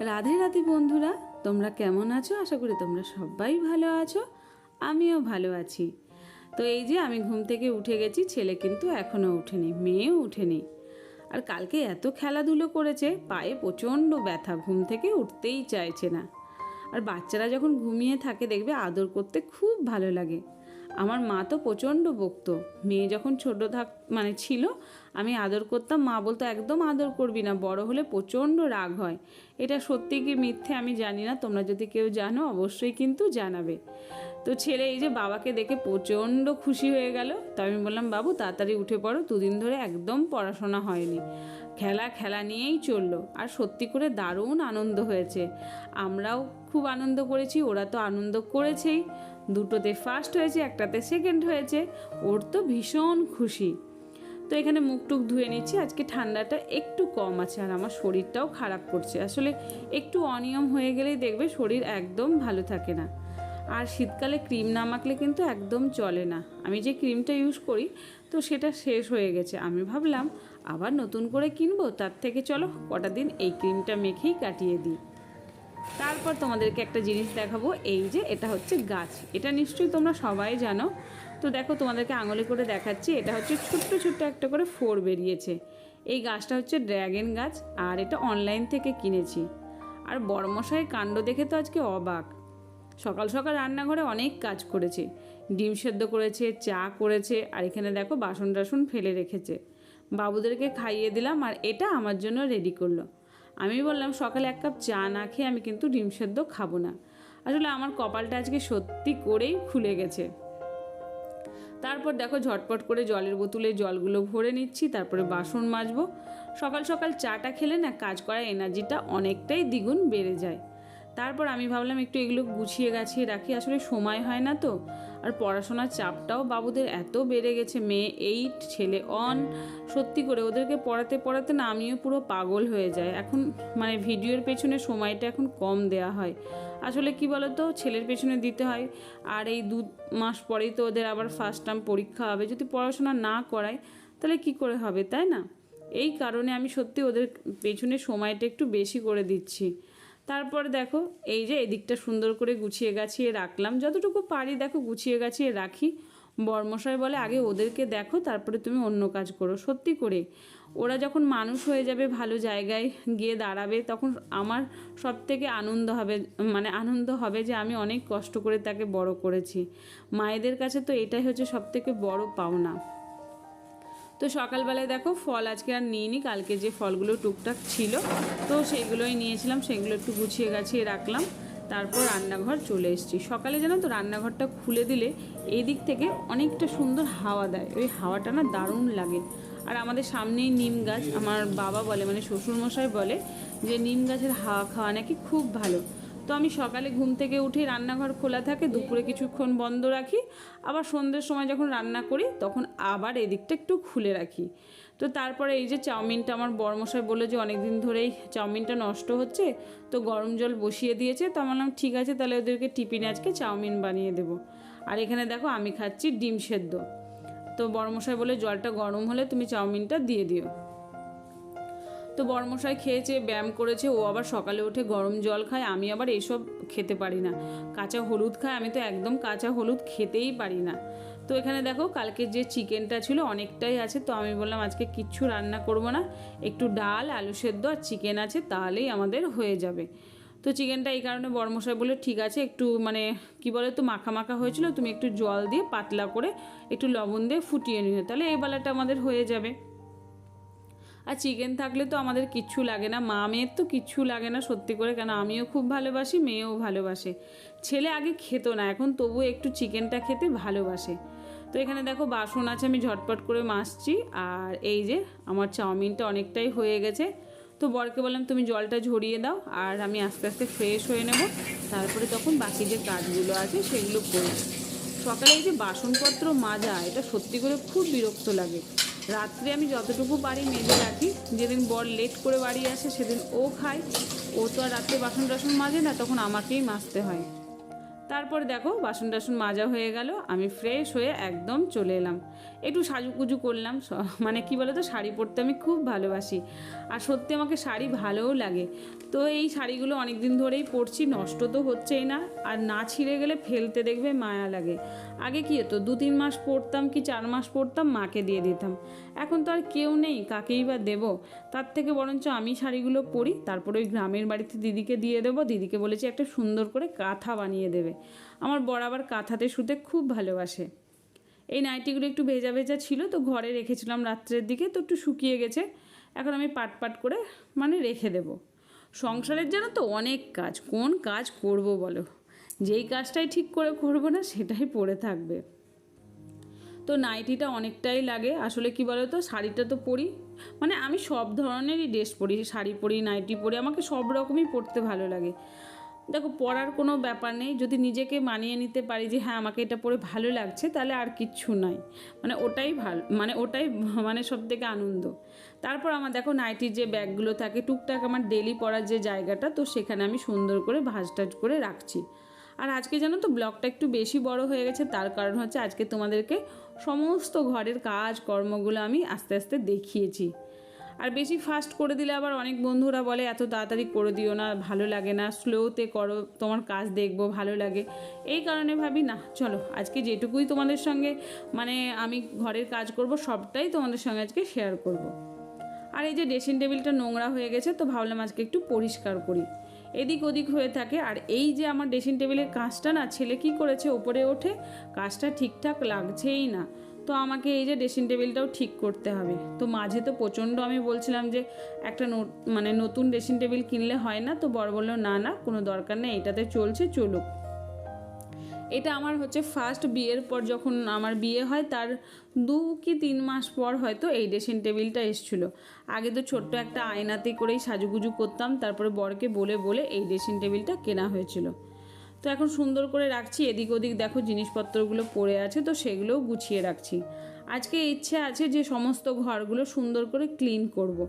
রাধে রাধে বন্ধুরা, তোমরা কেমন আছো? আশা করি তোমরা সবাই ভালো আছো, আমিও ভালো আছি। তো এই যে আমি ঘুম থেকে উঠে গেছি, ছেলে কিন্তু এখনও উঠেনি মেয়েও উঠেনি আর কালকে এত খেলাধুলো করেছে, পায়ে প্রচণ্ড ব্যথা, ঘুম থেকে উঠতেই চাইছে না। আর বাচ্চারা যখন ঘুমিয়ে থাকে, দেখবে আদর করতে খুব ভালো লাগে। আমার মা তো প্রচণ্ড বকতো। মেয়ে যখন ছোট থাক মানে ছিল, আমি আদর করতাম, মা বলতো, একদম আদর করবি না, বড় হলে প্রচণ্ড রাগ হয়। এটা সত্যি কি মিথ্যে আমি জানি না, তোমরা যদি কেউ জানো, অবশ্যই কিন্তু জানাবে। তো ছেলে এই যে বাবাকে দেখে প্রচণ্ড খুশি হয়ে গেল, তো আমি বললাম, বাবু, তাড়াতাড়ি উঠে পড়ো, দুদিন ধরে একদম পড়াশোনা হয়নি। খেলা খেলা নিয়েই চলল, আর সত্যি করে দারুণ আনন্দ হয়েছে। আমরাও খুব আনন্দ করেছি, ওরা তো আনন্দ করেছেই। দুটোতে ফার্স্ট হয়েছে, একটাতে সেকেন্ড হয়েছে। ওর তো ভীষণ খুশি। তো এখানে মুখ টুক ধুয়ে নিচ্ছি, আজকে ঠান্ডাটা একটু কম আছে আর আমার শরীরটাও খারাপ করছে। আসলে একটু অনিয়ম হয়ে গেলেই দেখবে শরীর একদম ভালো থাকে না। আর শীতকালে ক্রিম না মাখলে কিন্তু একদম চলে না। আমি যে ক্রিমটা ইউজ করি, তো সেটা শেষ হয়ে গেছে। আমি ভাবলাম, আবার নতুন করে কিনবো, তার থেকে চলো কটা দিন এই ক্রিমটা মেখেই কাটিয়ে দিই। তারপর তোমাদেরকে একটা জিনিস দেখাবো, এই যে এটা হচ্ছে গাছ। এটা নিশ্চয়ই তোমরা সবাই জানো। তো দেখো, তোমাদেরকে আঙুলে করে দেখাচ্ছি, এটা হচ্ছে ছোট্ট ছোট্ট একটা করে ফোর বেরিয়েছে। এই গাছটা হচ্ছে ড্র্যাগন গাছ, আর এটা অনলাইন থেকে কিনেছি। আর বড়মশাইয়ের কাণ্ড দেখে তো আজকে অবাক। সকাল সকাল রান্নাঘরে অনেক কাজ করেছে। ডিম সেদ্ধ করেছে, চা করেছে, আর এখানে দেখো বাসন টাসন ফেলে রেখেছে। বাবুদেরকে খাইয়ে দিলাম, আর এটা আমার জন্য রেডি করল। আমি বললাম, সকালে এক কাপ চা না খেয়ে আমি কিন্তু ডিম সেদ্ধ খাব না। আসলে আমার কপালটা আজকে সত্যি করেই খুলে গেছে। তারপর দেখো ঝটপট করে জলের বোতলে জলগুলো ভরে নিচ্ছি, তারপরে বাসন মাজবো। সকাল সকাল চাটা খেলে না কাজ করার এনার্জিটা অনেকটাই দ্বিগুণ বেড়ে যায়। তারপর আমি ভাবলাম, একটু এগুলো গুছিয়ে গাছিয়ে রাখি। আসলে সময় হয় না তো। আর পড়াশোনার চাপটাও বাবুদের এত বেড়ে গেছে, মেয়ে এইট ছেলে অন সত্যি করে ওদেরকে পড়াতে পড়াতে না আমিও পুরো পাগল হয়ে যায় এখন মানে ভিডিওর পেছনে সময়টা এখন কম দেয়া হয়। আসলে কি বলতো, ছেলের পেছনে দিতে হয়। আর এই দু মাস পরেই তো ওদের আবার ফার্স্ট টার্ম পরীক্ষা হবে। যদি পড়াশোনা না করায়, তাহলে কি করে হবে, তাই না? এই কারণে আমি সত্যি ওদের পেছনে সময়টা একটু বেশি করে দিচ্ছি। তারপর দেখো, এই যে এদিকটা সুন্দর করে গুছিয়ে গাছিয়ে রাখলাম। যতটুকু পারি দেখো, গুছিয়ে গাছিয়ে রাখি। বর্মশাই বলে, আগে ওদেরকে দেখো, তারপরে তুমি অন্য কাজ করো। সত্যি করে, ওরা যখন মানুষ হয়ে যাবে ভালো জায়গায় গিয়ে দাঁড়াবে, তখন আমার সব থেকে আনন্দ হবে মানে আনন্দ হবে যে আমি অনেক কষ্ট করে তাকে বড় করেছি। মায়েদের কাছে তো এটাই হচ্ছে সব থেকে বড় পাওনা। তো সকালবেলায় দেখো ফল আজকে আর নিইনি, কালকে যে ফলগুলো টুকটাক ছিল, তো সেইগুলোই নিয়েছিলাম, সেগুলো একটু গুছিয়ে গাছিয়ে রাখলাম। তারপর রান্নাঘর চলে এসেছি। সকালে জানো তো রান্নাঘরটা খুলে দিলে এই দিক থেকে অনেকটা সুন্দর হাওয়া দেয়। ওই হাওয়াটা না দারুণ লাগে। আর আমাদের সামনেই নিম গাছ, আমার বাবা বলে মানে শ্বশুরমশাই বলে যে নিম গাছের হাওয়া খাওয়া নাকি খুব ভালো। তো আমি সকালে ঘুম থেকে উঠে রান্নাঘর খোলা থাকে, দুপুরে কিছুক্ষণ বন্ধ রাখি। আবার সন্ধ্যের সময় যখন রান্না করি, তখন আবার এদিকটা একটু খুলে রাখি। তো তারপরে এই যে চাউমিনটা আমার বড়মশাই বলল যে অনেক দিন ধরেই চাউমিনটা নষ্ট হচ্ছে, তো গরম জল বসিয়ে দিয়েছে। তো আমি বললাম, ঠিক আছে, তাহলে ওদেরকে টিফিনে আজকে চাউমিন বানিয়ে দেবো। আর এখানে দেখো আমি খাচ্ছি ডিম সেদ্ধ। তো বড়মশাই বলে জলটা গরম হলে তুমি চাউমিনটা দিয়ে দিও। তো বড়মশাই খেয়েছে, ব্যায়াম করেছে, ও আবার সকালে উঠে গরম জল খায়, আমি আবার এসব খেতে পারি না। কাঁচা হলুদ খায়, আমি তো একদম কাঁচা হলুদ খেতেই পারি না। তো এখানে দেখো, কালকে যে চিকেনটা ছিল অনেকটাই আছে, তো আমি বললাম আজকে কিচ্ছু রান্না করব না, একটু ডাল, আলু সেদ্ধ আর চিকেন আছে, তাহলেই আমাদের হয়ে যাবে। তো চিকেনটা এই কারণে বড়মশাই বলে ঠিক আছে, একটু মানে কি বলে তো মাখা মাখা হয়েছিল, তুমি একটু জল দিয়ে পাতলা করে একটু লবণ দিয়ে ফুটিয়ে নিও, তাহলে এই বেলাটা আমাদের হয়ে যাবে। আর চিকেন থাকলে তো আমাদের কিচ্ছু লাগে না মা মেয়ের তো কিচ্ছু লাগে না সত্যি করে, কেন আমিও খুব ভালোবাসি, মেয়েও ভালোবাসে। ছেলে আগে খেত না, এখন তবু একটু চিকেনটা খেতে ভালোবাসে। তো এখানে দেখো বাসন আছে, আমি ঝটপট করে মাসছি, আর এই যে আমার চাউমিনটা অনেকটাই হয়ে গেছে। তো বরকে বললাম, তুমি জলটা ঝরিয়ে দাও, আর আমি আস্তে আস্তে ফ্রেশ হয়ে নেব। তারপরে তখন বাকি যে কাজগুলো আছে সেগুলো করব সকালে এই যে বাসনপত্র মাজা, এটা সত্যি করে খুব বিরক্ত লাগে। রাত্রে আমি যতটুকু পারি মেজে রাখি। যেদিন বর লেট করে বাড়ি আসে, সেদিন ও খায়। ও তো আর রাত্রে বাসন টাসন মাজে না, তখন আমাকেই মাজতে হয়। তারপর দেখো বাসন টাসন মাজা হয়ে গেল, আমি ফ্রেশ হয়ে একদম চলে এলাম। একটু সাজুকুজু করলাম মানে কি বলো তো শাড়ি পরতে আমি খুব ভালোবাসি। আর সত্যি আমাকে শাড়ি ভালোও লাগে। তো এই শাড়িগুলো অনেক দিন ধরেই পরছি, নষ্ট তো হচ্ছেই না। আর না ছিঁড়ে গেলে ফেলতে দেখবে মায়া লাগে। আগে কি হতো? দু তিন মাস পরতাম কি চার মাস পরতাম মাকে দিয়ে দিতাম। এখন তো আর কেউ নেই, কাকেই বা দেব? তার থেকে বরঞ্চ আমি শাড়িগুলো পরি, তারপরে ওই গ্রামের বাড়িতে দিদিকে দিয়ে দেবো। দিদিকে বলেছি একটা সুন্দর করে কাঁথা বানিয়ে দেবে। আমার বর আবার কাঁথাতে শুতে খুব ভালোবাসে। এই নাইটিগুলো একটু ভেজা ভেজা ছিল, তো ঘরে রেখেছিলাম রাত্রের দিকে, তো একটু শুকিয়ে গেছে। এখন আমি পাট পাট করে মানে রেখে দেব। সংসারের জন্য তো অনেক কাজ। কোন কাজ করব বলো? যেই কাজটাই ঠিক করে করব না, সেটাই পরে থাকবে। তো নাইটিটা অনেকটাই লাগে। আসলে কি বলো তো শাড়িটা তো পরি। মানে আমি সব ধরনেরই ড্রেস পরি, শাড়ি পরি, নাইটি পরি, আমাকে সব রকমই পরতে ভালো লাগে। দেখো, পরার কোনো ব্যাপার নেই। যদি নিজেকে মানিয়ে নিতে পারি যে হ্যাঁ আমাকে এটা পরে ভালো লাগছে, তাহলে আর কিচ্ছু নাই। মানে ওটাই ভালো মানে ওটাই মানে সব থেকে আনন্দ। তারপর আমার দেখো, নাইটির যে ব্যাগগুলো থাকে, টুকটাক আমার ডেলি পরার যে জায়গাটা, তো সেখানে আমি সুন্দর করে ভাঁজ টাজ করে রাখছি। আর আজকে জানো তো ব্লগটা একটু বেশি বড় হয়ে গেছে, তার কারণ হচ্ছে আজকে তোমাদেরকে সমস্ত ঘরের কাজ, কর্মগুলো আমি আস্তে আস্তে দেখিয়েছি। আর বেশি ফাস্ট করে দিলে আবার অনেক বন্ধুরা বলে, এত তাড়াতাড়ি করে দিও না, ভালো লাগে না স্লোতে করো, তোমার কাজ দেখব, ভালো লাগে। এই কারণে ভাবি, না, চলো, আজকে যেটুকুই তোমাদের সঙ্গে মানে আমি ঘরের কাজ করব, সবটাই তোমাদের সঙ্গে আজকে শেয়ার করব। আর এই যে ড্রেসিং টেবিলটা নোংরা হয়ে গেছে, তো ভাবলাম আজকে একটু পরিষ্কার করি। এদিক ওদিক হয়ে থাকে। আর এই যে আমার ড্রেসিং টেবিলের কাজটা না, ছেলে কি করেছে ওপরে ওঠে, কাজটা ঠিকঠাক লাগছেই না। তো আমাকে এই যে ড্রেসিং টেবিলটাও ঠিক করতে হবে। তো মাঝে তো প্রচণ্ড আমি বলছিলাম যে, একটা মানে নতুন ড্রেসিং টেবিল কিনলে হয় না, তো বড় বলল, না না, কোনো দরকার নেই, এটাতে চলছে, চলুক। এটা আমার হচ্ছে ফার্স্ট বিয়ের পর যখন আমার বিয়ে হয়, তার দু কি তিন মাস পর হয়তো এই ড্রেসিং টেবিলটা এসেছিল। আগে তো ছোট্ট একটা আয়নাতে করেই সাজুগুজু করতাম, তারপরে বরকে বলে বলে এই ড্রেসিং টেবিলটা কেনা হয়েছিল। তো এখন সুন্দর করে রাখছি, এদিক ওদিক দেখো জিনিসপত্রগুলো পড়ে আছে, তো সেগুলোও গুছিয়ে রাখছি। আজকে ইচ্ছে আছে যে সমস্ত ঘরগুলো সুন্দর করে ক্লিন করব।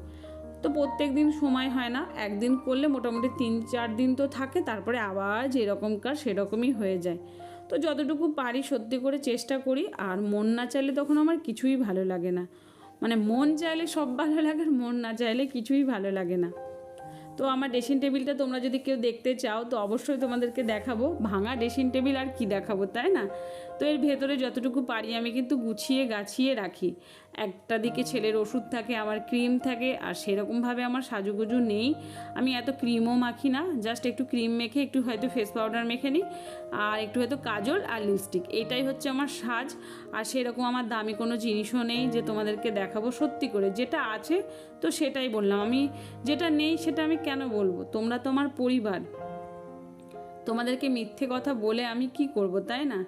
তো প্রত্যেক দিন সময় হয় না, একদিন করলে মোটামুটি তিন চার দিন তো থাকে, তারপরে আবার যেরকমকার সেরকমই হয়ে যায়। তো যতটুকু পারি সত্যি করে চেষ্টা করি, আর মন না চাইলে তখন আমার কিছুই ভালো লাগে না। মানে মন চাইলে সব ভালো লাগে, আর মন না চাইলে কিছুই ভালো লাগে না। তো আমার ড্রেসিং টেবিলটা তোমরা যদি কেউ দেখতে চাও, তো অবশ্যই তোমাদেরকে দেখাবো। ভাঙা ড্রেসিং টেবিল আর কি দেখাবো, তাই না? তো এর ভেতরে যতটুকু পারি আমি কিন্তু গুছিয়ে গাছিয়ে রাখি। একটা দিকে ছেলের ওষুধ থাকে আমার ক্রিম থাকে, আর সেরকমভাবে আমার সাজুগুজু নেই। আমি এত ক্রিমও মাখি না, জাস্ট একটু ক্রিম মেখে একটু হয়তো ফেস পাউডার মেখে নিই, আর একটু হয়তো কাজল আর লিপস্টিক এটাই হচ্ছে আমার সাজ, আর সেরকম আমার দামি কোনো জিনিসও নেই যে তোমাদেরকে দেখাবো সত্যি করে। যেটা আছে তো সেটাই বললাম। আমি যেটা নেই সেটা আমি কেন বলব? তোমরা তো আমার পরিবার। তোমাদেরকে মিথ্যে কথা বলে আমি কি করব, তাই না?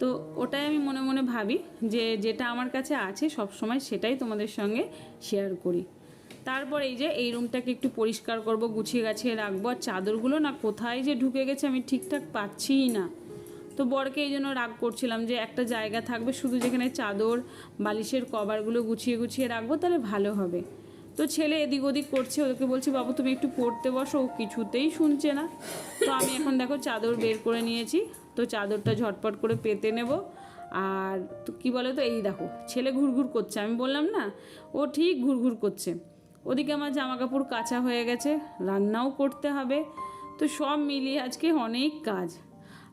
তো ওটাই আমি মনে মনে ভাবি যে যেটা আমার কাছে আছে সব সময় সেটাই তোমাদের সঙ্গে শেয়ার করি। তারপর এই যে এই রুমটাকে একটু পরিষ্কার করব, গুছিয়ে গাছিয়ে রাখব। আর চাদরগুলো না কোথায় যে ঢুকে গেছে আমি ঠিকঠাক পাচ্ছিই না। তো বরকে এই জন্য রাগ করছিলাম যে একটা জায়গা থাকবে শুধু যেখানে চাদর, বালিশের কভারগুলো গুছিয়ে গুছিয়ে রাখব, তাহলে ভালো হবে। তো ছেলে এদিক ওদিক করছে ওকে বলছি, বাবু, তুমি একটু পড়তে বসো, ও কিছুতেই শুনছে না। তো আমি এখন দেখো চাদর বের করে নিয়েছি। তো চাদরটা ঝটপট করে পেতে নেব। আর কী বলে তো, এই দেখো, ছেলে ঘুরঘুর করছে। আমি বললাম, না, ও ঠিক ঘুরঘুর করছে। ওদিকে আমার জামা কাপড় কাঁচা হয়ে গেছে, রান্নাও করতে হবে। তো সব মিলিয়ে আজকে অনেক কাজ।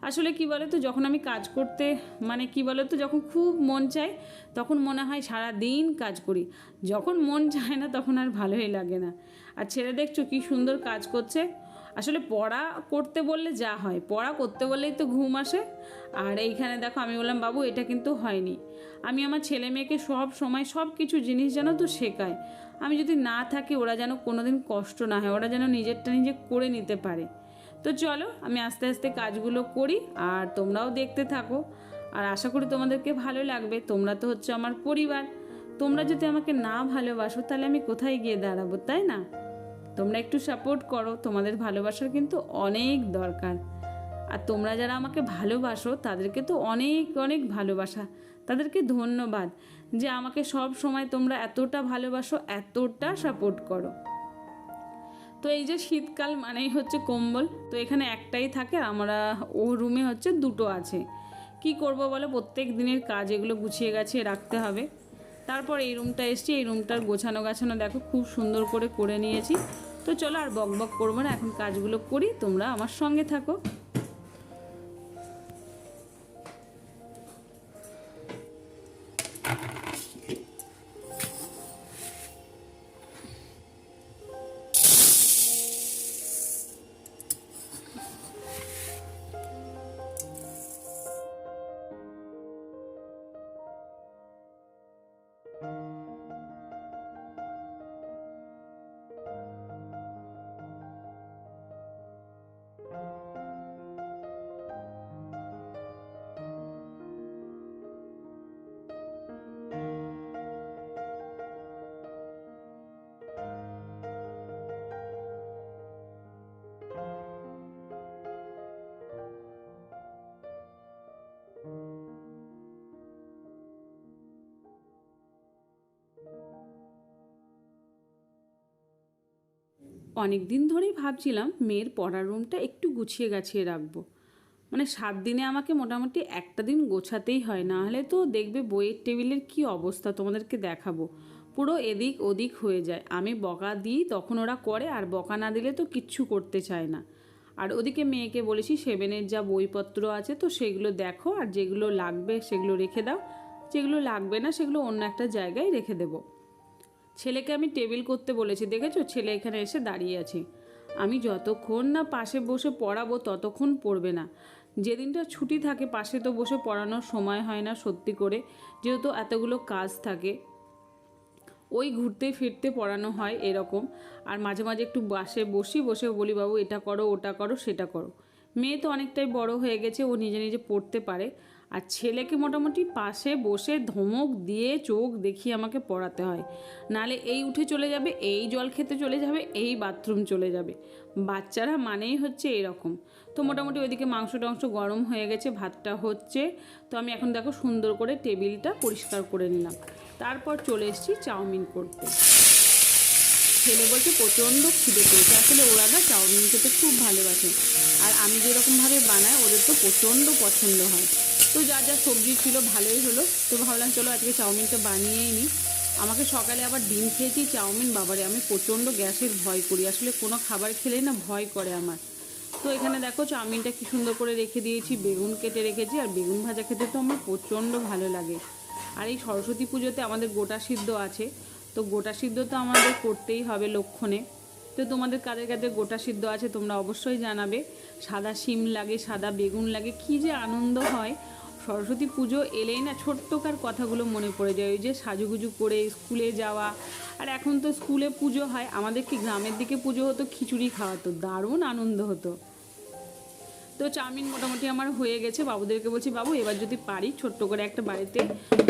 আসলে কি বলে তো, যখন আমি কাজ করতে মানে কি বলে তো, যখন খুব মন চায়, তখন মনে হয় সারা দিন কাজ করি। যখন মন চায় না, তখন আর ভালোই লাগে না। আর ছেলে দেখছ কি সুন্দর কাজ করছে। আসলে পড়া করতে বললে যা হয়, পড়া করতে বললেই তো ঘুম আসে। আর এইখানে দেখো আমি বললাম, বাবু, এটা কিন্তু হয়নি। আমি আমার ছেলে মেয়েকে সব সময় সব কিছু জিনিস যেন তো শেখাই আমি যদি না থাকি, ওরা যেন কোনোদিন কষ্ট না হয়, ওরা যেন নিজেরটা নিজে করে নিতে পারে। তো চলো, আমি আস্তে আস্তে কাজগুলো করি, আর তোমরাও দেখতে থাকো। আর আশা করি তোমাদেরকে ভালো লাগবে। তোমরা তো হচ্ছে আমার পরিবার। তোমরা যদি আমাকে না ভালোবাসো, তাহলে আমি কোথায় গিয়ে দাঁড়াবো, তাই না? তোমরা একটু সাপোর্ট করো, তোমাদের ভালোবাসার কিন্তু অনেক দরকার। আর তোমরা যারা আমাকে ভালোবাসো, তাদেরকে তো অনেক অনেক ভালোবাসা। তাদেরকে ধন্যবাদ যে আমাকে সব সময় তোমরা এতটা ভালোবাসো, এতটা সাপোর্ট করো। তো এই যে শীতকাল মানেই হচ্ছে কম্বল, তো এখানে একটাই থাকে, আমরা ও রুমে হচ্ছে দুটো আছে। কি করব বলো? প্রত্যেক দিনের কাজ এগুলো গুছিয়ে গাছিয়ে রাখতে হবে। তারপর এই রুমটা এসছি, এই রুমটার গোছানো গাছানো দেখো, খুব সুন্দর করে করে নিয়েছি। তো চলো আর বক বক করব না এখন কাজগুলো করি তোমরা আমার সঙ্গে থাকো। অনেক দিন ধরেই ভাবছিলাম মেয়ের পড়ার রুমটা একটু গুছিয়ে গাছিয়ে রাখব। মানে সাত দিনে আমাকে মোটামুটি একটা দিন গোছাতেই হয়, না হলে তো দেখবে বইয়ের টেবিলের কি অবস্থা তোমাদেরকে দেখাবো। পুরো এদিক ওদিক হয়ে যায়। আমি বকা দিই, তখন ওরা করে, আর বকা না দিলে তো কিচ্ছু করতে চায় না। আর ওদিকে মেয়েকে বলেছি, সেভেনের যা বইপত্র আছে তো সেগুলো দেখো, আর যেগুলো লাগবে সেগুলো রেখে দাও। যেগুলো লাগবে না সেগুলো অন্য একটা জায়গায় রেখে দেবো। ছেলেকে আমি টেবিল করতে বলেছি, দেখেছ? ছেলে এখানে এসে দাঁড়িয়ে আছে। আমি যতক্ষণ না পাশে বসে পড়াবো, ততক্ষণ পড়বে না। যেদিনটা ছুটি থাকে, পাশে তো বসে পড়ানোর সময় হয় না সত্যি করে, যেহেতু এতগুলো কাজ থাকে। ওই ঘুরতে ফিরতে পড়ানো হয় এরকম। আর মাঝে মাঝে একটু বাসে বসি, বসে বলি, বাবু, এটা করো, ওটা করো, সেটা করো। মেয়ে তো অনেকটাই বড় হয়ে গেছে, ও নিজে নিজে পড়তে পারে। আর ছেলেকে মোটামুটি পাশে বসে ধমক দিয়ে চোখ দেখিয়ে আমাকে পড়াতে হয়। নালে এই উঠে চলে যাবে, এই জল খেতে চলে যাবে, এই বাথরুম চলে যাবে। বাচ্চারা মানেই হচ্ছে এরকম। তো মোটামুটি ওইদিকে মাংস টাংস গরম হয়ে গেছে, ভাতটা হচ্ছে। তো আমি এখন দেখো সুন্দর করে টেবিলটা পরিষ্কার করে নিলাম। তারপর চলে এসেছি চাউমিন করতে। ছেলে বলছে প্রচণ্ড খিদে পেয়েছে। আসলে ওরা না চাউমিন খেতে খুব ভালোবাসে। আর আমি যেরকমভাবে বানাই, ওদের তো প্রচণ্ড পছন্দ হয়। তো যা যা সবজি ছিল ভালোই হলো। তো ভাবলাম, চলো আজকে চাউমিনটা বানিয়েই নিই আমাকে সকালে আবার ডিম খেয়েছি, চাউমিন, বাবারে, আমি প্রচণ্ড গ্যাসের ভয় করি। আসলে কোনো খাবার খেলেই না ভয় করে আমার। তো এখানে দেখো চাউমিনটা কি সুন্দর করে রেখে দিয়েছি, বেগুন কেটে রেখেছি, আর বেগুন ভাজা খেতে তো আমার প্রচণ্ড ভালো লাগে। আর এই সরস্বতী পুজোতে আমাদের গোটা সিদ্ধ আছে। তো গোটা সিদ্ধ তো আমাদের করতেই হবে লক্ষণে। তো তোমাদের কাদের কাদের গোটা সিদ্ধ আছে তোমরা অবশ্যই জানাবে। সাদা শিম লাগে, সাদা বেগুন লাগে, কি যে আনন্দ হয়। সরস্বতী পুজো এলেই না ছোট্টকার কথাগুলো মনে পড়ে যায়। ওই যে সাজুগুজু করে স্কুলে যাওয়া। আর এখন তো স্কুলে পুজো হয়। আমাদের কি গ্রামের দিকে পুজো হতো, খিচুড়ি খাওয়াতো, দারুণ আনন্দ হতো। তো চাউমিন মোটামুটি আমার হয়ে গেছে। বাবুদেরকে বলছি, বাবু, এবার যদি পারি, ছোট্ট করে একটা বাড়িতে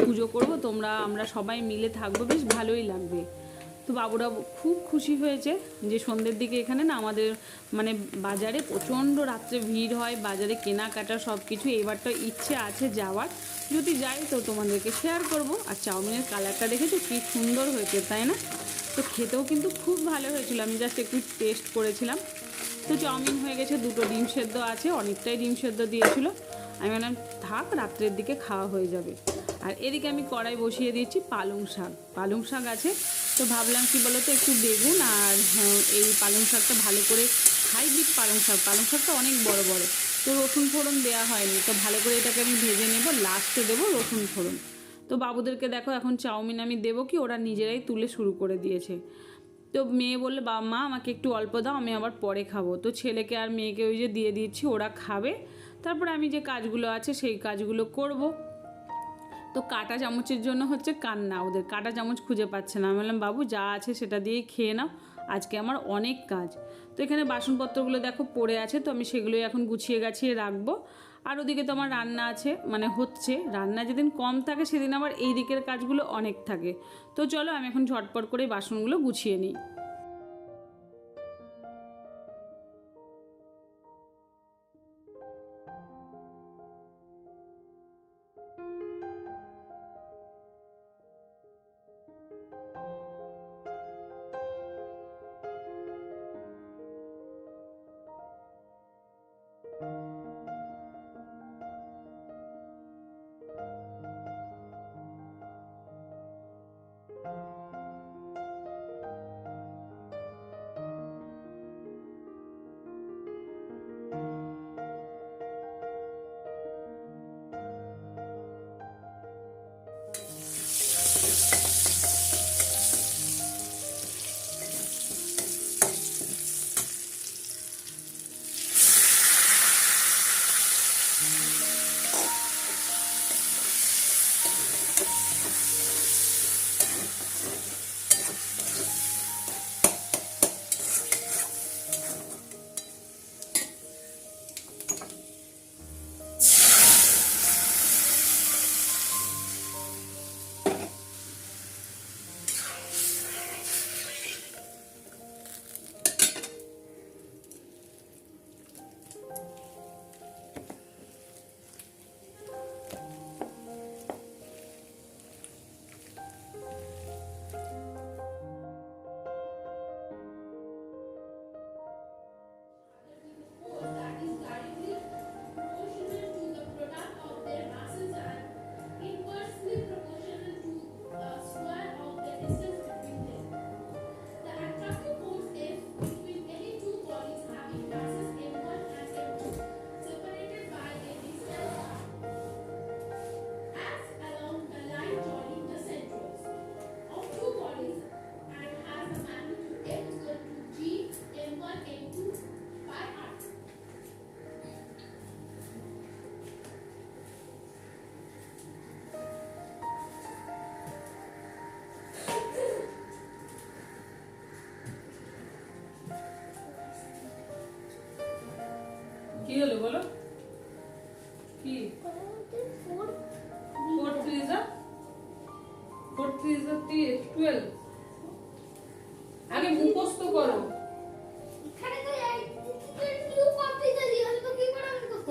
পুজো করব। তোমরা, আমরা সবাই মিলে থাকব। বেশ ভালোই লাগবে। তো বাবুরা খুব খুশি হয়েছে যে সন্ধ্যের দিকে এখানে না আমাদের মানে বাজারে প্রচণ্ড রাত্রে ভিড় হয়, বাজারে কেনাকাটা সব কিছু এবারটা ইচ্ছে আছে যাওয়ার। যদি যাই তো তোমাদেরকে শেয়ার করব। আর চাউমিনের কালারটা দেখেছ? কী সুন্দর হয়েছে, তাই না? তো খেতেও কিন্তু খুব ভালো হয়েছিল। আমি জাস্ট একটু টেস্ট করেছিলাম। তো চাউমিন হয়ে গেছে, দুটো ডিম সেদ্ধ আছে, অনেকটাই ডিম সেদ্ধ দিয়েছিল। আমি বললাম, থাক, রাত্রের দিকে খাওয়া হয়ে যাবে। আর এদিকে আমি কড়াই বসিয়ে দিয়েছি পালং শাক। পালং শাক আছে তো ভাবলাম কি বলতো একটু বেগুন আর হ্যাঁ, এই পালং শাকটা ভালো করে হাইব্রিড পালং শাক। পালং শাকটা অনেক বড় বড় তো রসুন ফোড়ন দেওয়া হয়নি। তো ভালো করে এটাকে আমি ভেজে নেব লাস্টে দেবো রসুন ফোড়ন। তো বাবুদেরকে দেখো এখন চাউমিন আমি দেবো কি ওরা নিজেরাই তুলে শুরু করে দিয়েছে। তো মেয়ে বললে বাবা মা আমাকে একটু অল্প দাও আমি আবার পরে খাব। তো ছেলেকে আর মেয়েকে ওই যে দিয়ে দিচ্ছি ওরা খাবে। তারপরে আমি যে কাজগুলো আছে সেই কাজগুলো করব। তো কাটা চামচের জন্য হচ্ছে কান্না, ওদের কাটা চামচ খুঁজে পাচ্ছে না। আমি বললাম, বাবু, যা আছে সেটা দিয়েই খেয়ে নাও, আজকে আমার অনেক কাজ। তো এখানে বাসনপত্রগুলো দেখো পড়ে আছে, তো আমি সেগুলোই এখন গুছিয়ে গাছিয়ে রাখব। আর ওদিকে তো আমার রান্না আছে মানে হচ্ছে, রান্না যেদিন কম থাকে সেদিন আবার এই দিকের কাজগুলো অনেক থাকে। তো চলো, আমি এখন ঝটপট করে বাসনগুলো গুছিয়ে নিই।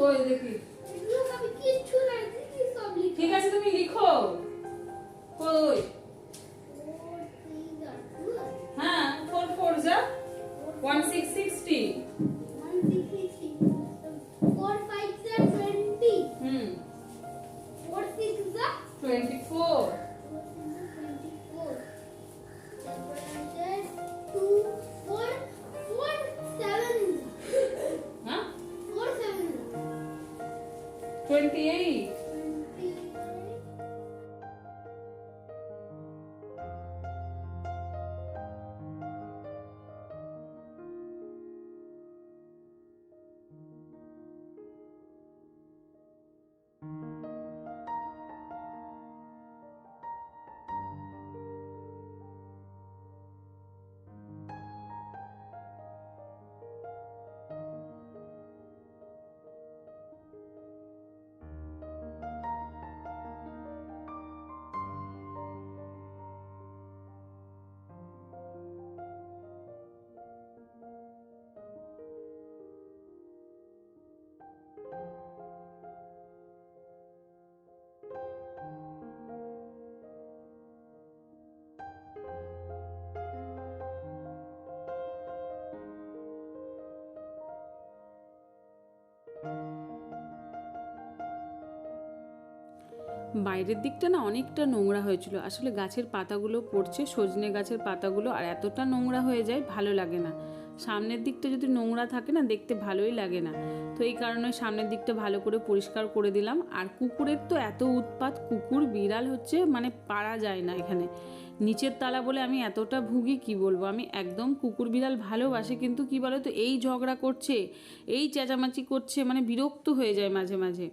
কই দেখি বাইরের দিকটা না অনেকটা নোংরা হয়েছিল। আসলে গাছের পাতাগুলো পড়ছে, সজনে গাছের পাতাগুলো আর এতটা নোংরা হয়ে যায়, ভালো লাগে না। সামনের দিকটা যদি নোংরা থাকে না, দেখতে ভালোই লাগে না। তো এই কারণে সামনের দিকটা ভালো করে পরিষ্কার করে দিলাম। আর কুকুরের তো এত উৎপাত, কুকুর বিড়াল হচ্ছে মানে পারা যায় না এখানে। নিচের তালা বলে আমি এতটা ভুগি, কি বলব? আমি একদম কুকুর বিড়াল ভালোবাসি, কিন্তু কি বলো তো এই ঝগড়া করছে, এই চেঁচামাচি করছে মানে বিরক্ত হয়ে যায় মাঝে মাঝে।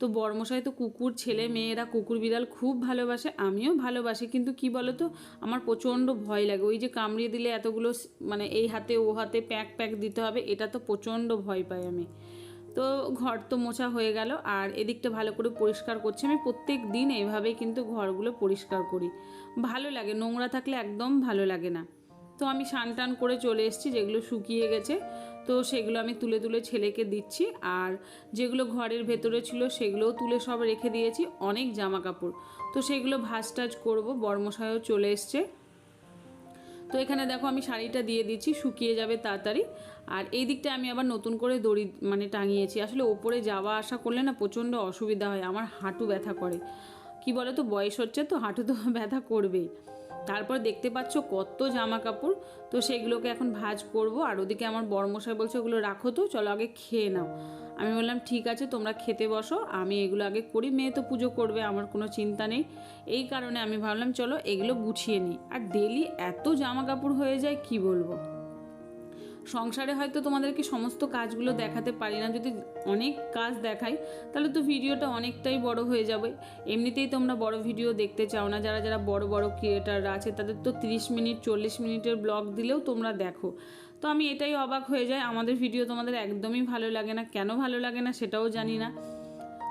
তো বর্মশাই তো কুকুর, ছেলে, মেয়েরা কুকুর বিড়াল খুব ভালোবাসে, আমিও ভালোবাসি। কিন্তু কি বলো তো আমার প্রচণ্ড ভয় লাগে। ওই যে কামড়িয়ে দিলে এতগুলো মানে এই হাতে, ও হাতে প্যাক প্যাক দিতে হবে, এটা তো প্রচণ্ড ভয় পাই আমি। তো ঘর তো মোছা হয়ে গেল, আর এদিকটা ভালো করে পরিষ্কার করছি আমি। প্রত্যেক দিন এইভাবেই কিন্তু ঘরগুলো পরিষ্কার করি। ভালো লাগে, নোংরা থাকলে একদম ভালো লাগে না। তো আমি টান করে চলে এসেছি, যেগুলো শুকিয়ে গেছে। তো সেগুলো আমি তুলে তুলে ছেলেকে দিচ্ছি আর যেগুলো ঘরের ভেতরে ছিল সেগুলোও তুলে সব রেখে দিয়েছি, অনেক জামা কাপড় তো সেগুলো ভাজ টাজ করব বর্মশায়ও চলে এসছে। তো এখানে দেখো আমি শাড়িটা দিয়ে দিচ্ছি, শুকিয়ে যাবে তাড়াতাড়ি। আর এই দিকটা আমি আবার নতুন করে দড়ি মানে টাঙিয়েছি। আসলে ওপরে যাওয়া আসা করলে না প্রচণ্ড অসুবিধা হয়, আমার হাঁটু ব্যথা করে। কি বলো তো বয়স হচ্ছে তো, হাঁটু তো ব্যথা করবেই। তারপর দেখতে পাচ্ছ কত জামা কাপড় তো সেগুলোকে এখন ভাজ করব। আর ওদিকে আমার বর্মশাই বলছে, ওগুলো রাখো তো, চলো আগে খেয়ে নাও। আমি বললাম, ঠিক আছে, তোমরা খেতে বসো। আমি এগুলো আগে করি। মেয়ে তো পুজো করবে, আমার কোনো চিন্তা নেই। এই কারণে আমি ভাবলাম, চলো এগুলো গুছিয়ে নিই। আর ডেলি এত জামা কাপড় হয়ে যায়, কি বলব? সংসারে হয়তো তোমাদেরকে সমস্ত কাজগুলো দেখাতে পারি না। যদি অনেক কাজ দেখাই, তাহলে তো ভিডিওটা অনেকটাই বড় হয়ে যাবে। এমনিতেই তোমরা বড় ভিডিও দেখতে চাও না। যারা যারা বড় বড় ক্রিয়েটাররা আছে, তাদের তো তিরিশ মিনিট, চল্লিশ মিনিটের ব্লগ দিলেও তোমরা দেখো। তো আমি এটাই অবাক হয়ে যায় আমাদের ভিডিও তোমাদের একদমই ভালো লাগে না। কেন ভালো লাগে না সেটাও জানি না।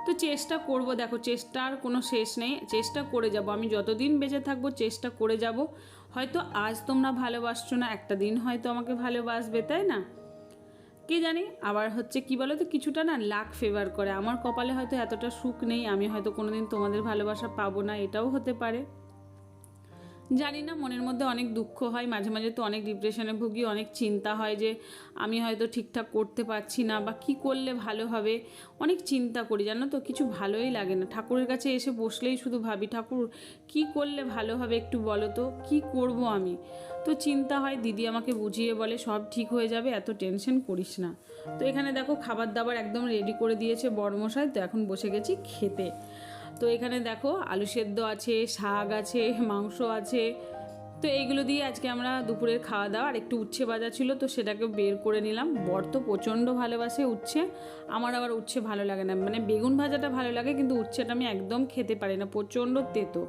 তো চেষ্টা করব, দেখো, চেষ্টার কোনো শেষ নেই। চেষ্টা করে যাব। আমি যতদিন বেঁচে থাকব, চেষ্টা করে যাব। হয়তো আজ তোমরা ভালোবাসছো না, একটা দিন হয়তো আমাকে ভালোবাসবে, তাই না? কে জানি? আবার হচ্ছে কি বলো তো কিছুটা না লাক ফেভার করে। আমার কপালে হয়তো এতটা সুখ নেই, আমি হয়তো কোনোদিন তোমাদের ভালোবাসা পাবো না, এটাও হতে পারে। জানি না, মনের মধ্যে অনেক দুঃখ হয়, মাঝে মাঝে তো অনেক ডিপ্রেশনে ভুগি, অনেক চিন্তা হয় যে আমি হয়তো ঠিকঠাক করতে পারছি না বা কি করলে ভালো হবে, অনেক চিন্তা করি, জানো তো, কিছু ভালোই লাগে না। ঠাকুরের কাছে এসে বসলেই শুধু ভাবি, ঠাকুর, কি করলে ভালো হবে একটু বলো তো, কি করব আমি? তো চিন্তা হয়, দিদি আমাকে বুঝিয়ে বলে, সব ঠিক হয়ে যাবে, এত টেনশন করিস না। তো এখানে দেখো, খাবার দাবার একদম রেডি করে দিয়েছে বড়মশাই তো এখন বসে গেছি খেতে। তো এখানে দেখো আলু সেদ্ধ আছে, শাক আছে, মাংস আছে। তো এইগুলো দিয়ে আজকে আমরা দুপুরের খাওয়া দাওয়া। আর একটু উচ্ছে ভাজা ছিল তো সেটাকে বের করে নিলাম। বর তো প্রচণ্ড ভালোবাসে উচ্ছে। আমার আবার উচ্ছে ভালো লাগে না। মানে বেগুন ভাজাটা ভালো লাগে, কিন্তু উচ্ছেটা আমি একদম খেতে পারি না। প্রচণ্ড তেতো।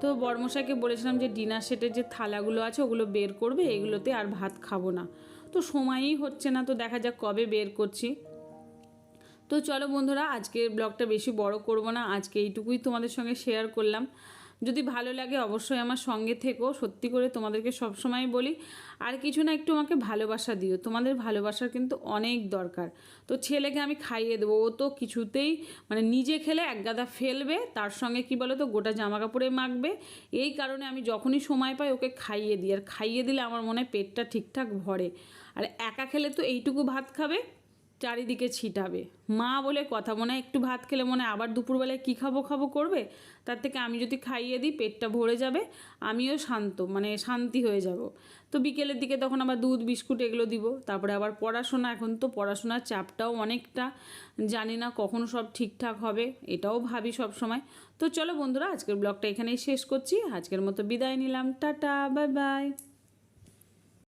তো বর্মশাইকে বলেছিলাম যে ডিনার সেটের যে থালাগুলো আছে, ওগুলো বের করবে। এগুলোতে আর ভাত খাব না। তো সময়ই হচ্ছে না। তো দেখা যাক কবে বের করছি। তো চলো বন্ধুরা, আজকের ব্লগটা বেশি বড় করব না, আজকে এইটুকুই তোমাদের সঙ্গে শেয়ার করলাম। যদি ভালো লাগে অবশ্যই আমার সঙ্গে থেকো, সত্যি করে তোমাদেরকে সবসময় বলি, আর কিছু না একটু আমাকে ভালোবাসা দিও, তোমাদের ভালোবাসার কিন্তু অনেক দরকার। তো ছেলেকে আমি খাইয়ে দেবো, ও তো কিছুতেই মানে নিজে খেলে এক গাদা ফেলবে, তার সঙ্গে কি বলো তো, গোটা জামা কাপড়ে মাখবে, এই কারণে আমি যখনই সময় পাই ওকে খাইয়ে দিই, আর খাইয়ে দিলে আমার মনে হয় পেটটা ঠিকঠাক ভরে। আর একা খেলে তো এইটুকু ভাত খাবে চারিদিকে ছিটাবে। মা বলে, কথা মনে একটু ভাত খেলে মনে আবার দুপুরবেলায় কী খাব খাব করবে? তার থেকে আমি যদি খাইয়ে দিই, পেটটা ভরে যাবে, আমিও শান্ত মানে শান্তি হয়ে যাব। তো বিকেলের দিকে তখন আবার দুধ, বিস্কুট এগুলো দিব। তারপরে আবার পড়াশোনা এখন তো, পড়াশোনার চাপটাও অনেকটা। জানি না কখন সব ঠিকঠাক হবে, এটাও ভাবি সব সময়। তো চলো বন্ধুরা, আজকের ব্লগটা এখানেই শেষ করছি। আজকের মতো বিদায় নিলাম। Tata, bye bye.